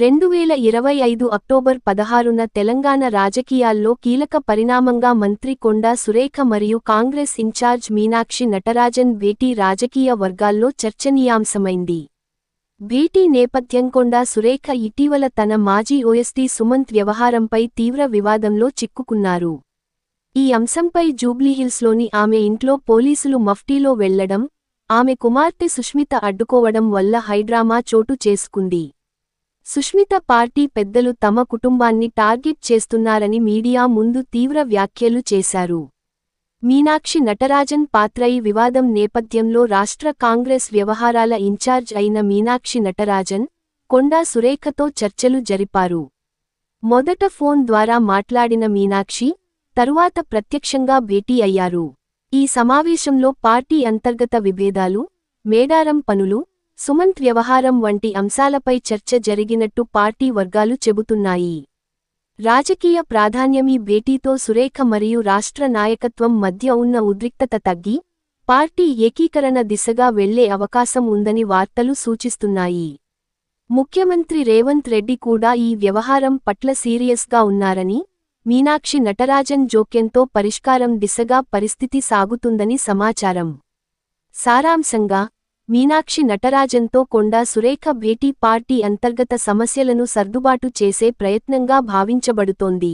రెండువేల ఇరవై ఐదు అక్టోబర్ పదహారున తెలంగాణ రాజకీయాల్లో కీలక పరిణామంగా మంత్రి కొండా సురేఖ మరియు కాంగ్రెస్ ఇన్ఛార్జ్ మీనాక్షి నటరాజన్ భేటీ రాజకీయ వర్గాల్లో చర్చనీయాంశమైంది. భేటీ నేపథ్యం కొండా సురేఖ ఇటీవల తన మాజీ ఓఎస్టీ సుమంత్ వ్యవహారంపై తీవ్ర వివాదంలో చిక్కుకున్నారు. ఈ అంశంపై జూబ్లీహిల్స్లోని ఆమె ఇంట్లో పోలీసులు మఫ్టీలో వెళ్ళడం ఆమె కుమార్తె సుష్మిత అడ్డుకోవడం వల్ల హైడ్రామా చోటు చేసుకుంది. సుష్మిత పార్టీ పెద్దలు తమ కుటుంబాన్ని టార్గెట్ చేస్తున్నారని మీడియా ముందు తీవ్ర వ్యాఖ్యలు చేశారు. మీనాక్షి నటరాజన్ పాత్రయి వివాదం నేపథ్యంలో రాష్ట్ర కాంగ్రెస్ వ్యవహారాల ఇన్ఛార్జ్ అయిన మీనాక్షి నటరాజన్ కొండా సురేఖతో చర్చలు జరిపారు. మొదట ఫోన్ ద్వారా మాట్లాడిన మీనాక్షి తరువాత ప్రత్యక్షంగా భేటీ అయ్యారు. ఈ సమావేశంలో పార్టీ అంతర్గత విభేదాలు మేడారం పనులు సుమంత్ వ్యవహారం వంటి అంశాలపై చర్చ జరిగినట్టు పార్టీ వర్గాలు చెబుతున్నాయి. రాజకీయ ప్రాధాన్యమీ భేటీతో సురేఖ మరియు రాష్ట్ర నాయకత్వం మధ్య ఉన్న ఉద్రిక్తత తగ్గి పార్టీ ఏకీకరణ దిశగా వెళ్ళే అవకాశం ఉందని వార్తలు సూచిస్తున్నాయి. ముఖ్యమంత్రి రేవంత్ రెడ్డి కూడా ఈ వ్యవహారం పట్ల సీరియస్గా ఉన్నారని మీనాక్షి నటరాజన్ జోక్యంతో పరిష్కారం దిశగా పరిస్థితి సాగుతుందని సమాచారం. సారాంశంగా మీనాక్షి నటరాజన్తో కొండా సురేఖ భేటీ పార్టీ అంతర్గత సమస్యలను సర్దుబాటు చేసే ప్రయత్నంగా భావించబడుతోంది.